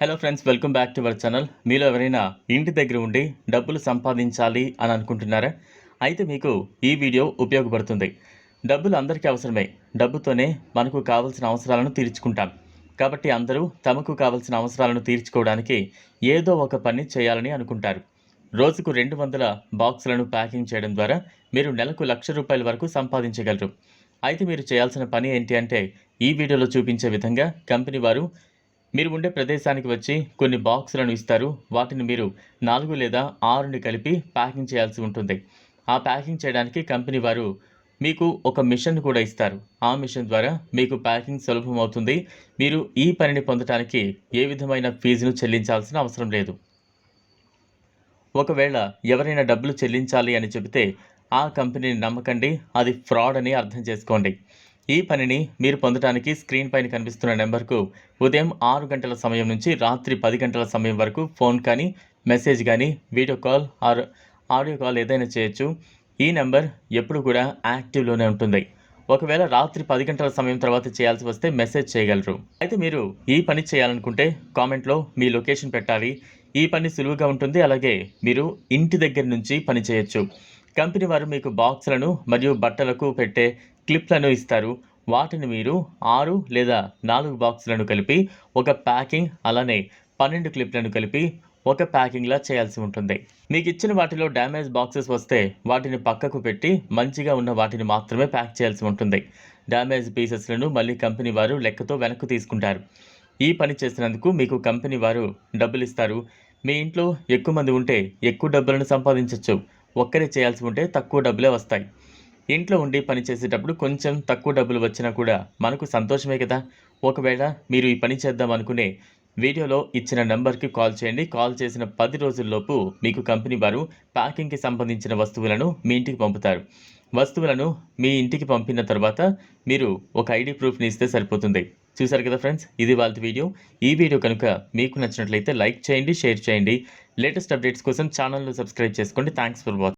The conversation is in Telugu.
Hello friends welcome back to our channel మీలో ఎవరైనా ఇంటి దగ్గర ఉండి డబ్బులు సంపాదించాలి అని అనుకుంటున్నారా? అయితే మీకు ఈ వీడియో ఉపయోగపడుతుంది. డబ్బులు అందరికీ అవసరమే. డబ్బుతోనే మనకు కావాల్సిన అవసరాలను తీర్చుకుంటాం. కాబట్టి అందరూ తమకు కావాల్సిన అవసరాలను తీర్చుకోవడానికి ఏదో ఒక పని చేయాలని అనుకుంటారు. రోజుకు రెండు వందల బాక్సులను ప్యాకింగ్ చేయడం ద్వారా మీరు నెలకు లక్ష రూపాయల వరకు సంపాదించగలరు. అయితే మీరు చేయాల్సిన పని ఏంటి అంటే ఈ వీడియోలో చూపించే విధంగా కంపెనీ వారు మీరు ఉండే ప్రదేశానికి వచ్చి కొన్ని బాక్సులను ఇస్తారు. వాటిని మీరు నాలుగు లేదా ఆరుని కలిపి ప్యాకింగ్ చేయాల్సి ఉంటుంది. ఆ ప్యాకింగ్ చేయడానికి కంపెనీ వారు మీకు ఒక మిషన్ కూడా ఇస్తారు. ఆ మిషన్ ద్వారా మీకు ప్యాకింగ్ సులభం అవుతుంది మీరు ఈ పనిని పొందడానికి ఏ విధమైన ఫీజును చెల్లించాల్సిన అవసరం లేదు. ఒకవేళ ఎవరైనా డబ్బులు చెల్లించాలి అని చెబితే ఆ కంపెనీని నమ్మకండి. అది ఫ్రాడ్ అని అర్థం చేసుకోండి. ఈ పనిని మీరు పొందడానికి స్క్రీన్ పైన కనిపిస్తున్న నెంబర్కు ఉదయం ఆరు గంటల సమయం నుంచి రాత్రి పది గంటల సమయం వరకు ఫోన్ కానీ మెసేజ్ కానీ video call or audio call ఏదైనా చేయొచ్చు. ఈ నెంబర్ ఎప్పుడు కూడా యాక్టివ్లోనే ఉంటుంది. ఒకవేళ రాత్రి పది గంటల సమయం తర్వాత చేయాల్సి వస్తే మెసేజ్ చేయగలరు. అయితే మీరు ఈ పని చేయాలనుకుంటే కామెంట్లో మీ లొకేషన్ పెట్టాలి. ఈ పని సులువుగా ఉంటుంది. అలాగే మీరు ఇంటి దగ్గర నుంచి పని చేయొచ్చు. కంపెనీ వారు మీకు బాక్సులను మరియు బట్టలకు పెట్టే క్లిప్లను ఇస్తారు. వాటిని మీరు ఆరు లేదా నాలుగు బాక్సులను కలిపి ఒక ప్యాకింగ్ అలానే పన్నెండు క్లిప్లను కలిపి ఒక ప్యాకింగ్లా చేయాల్సి ఉంటుంది. మీకు ఇచ్చిన వాటిలో డ్యామేజ్ బాక్సెస్ వస్తే వాటిని పక్కకు పెట్టి మంచిగా ఉన్న వాటిని మాత్రమే ప్యాక్ చేయాల్సి ఉంటుంది. డ్యామేజ్ పీసెస్లను మళ్ళీ కంపెనీ వారు లెక్కతో వెనక్కు తీసుకుంటారు. ఈ పని చేసినందుకు మీకు కంపెనీ వారు డబ్బులు ఇస్తారు. మీ ఇంట్లో ఎక్కువ మంది ఉంటే ఎక్కువ డబ్బులను సంపాదించవచ్చు ఒక్కరే చేయాల్సి ఉంటే తక్కువ డబ్బులే వస్తాయి. ఇంట్లో ఉండి పని చేసేటప్పుడు కొంచెం తక్కువ డబ్బులు వచ్చినా కూడా మనకు సంతోషమే కదా. ఒకవేళ మీరు ఈ పని చేద్దాం అనుకునే వీడియోలో ఇచ్చిన నెంబర్కి కాల్ చేయండి. కాల్ చేసిన పది రోజుల్లోపు మీకు కంపెనీ వారు ప్యాకింగ్కి సంబంధించిన వస్తువులను మీ ఇంటికి పంపుతారు. వస్తువులను మీ ఇంటికి పంపిన తర్వాత మీరు ఒక ఐడి ప్రూఫ్ని ఇస్తే సరిపోతుంది. చూసారు కదా ఫ్రెండ్స్? ఇది వాళ్ళ వీడియో. ఈ వీడియో కనుక మీకు నచ్చినట్లయితే లైక్ చేయండి షేర్ చేయండి. లేటెస్ట్ అప్డేట్స్ కోసం ఛానల్ను సబ్స్క్రైబ్ చేసుకోండి. Thanks for watching.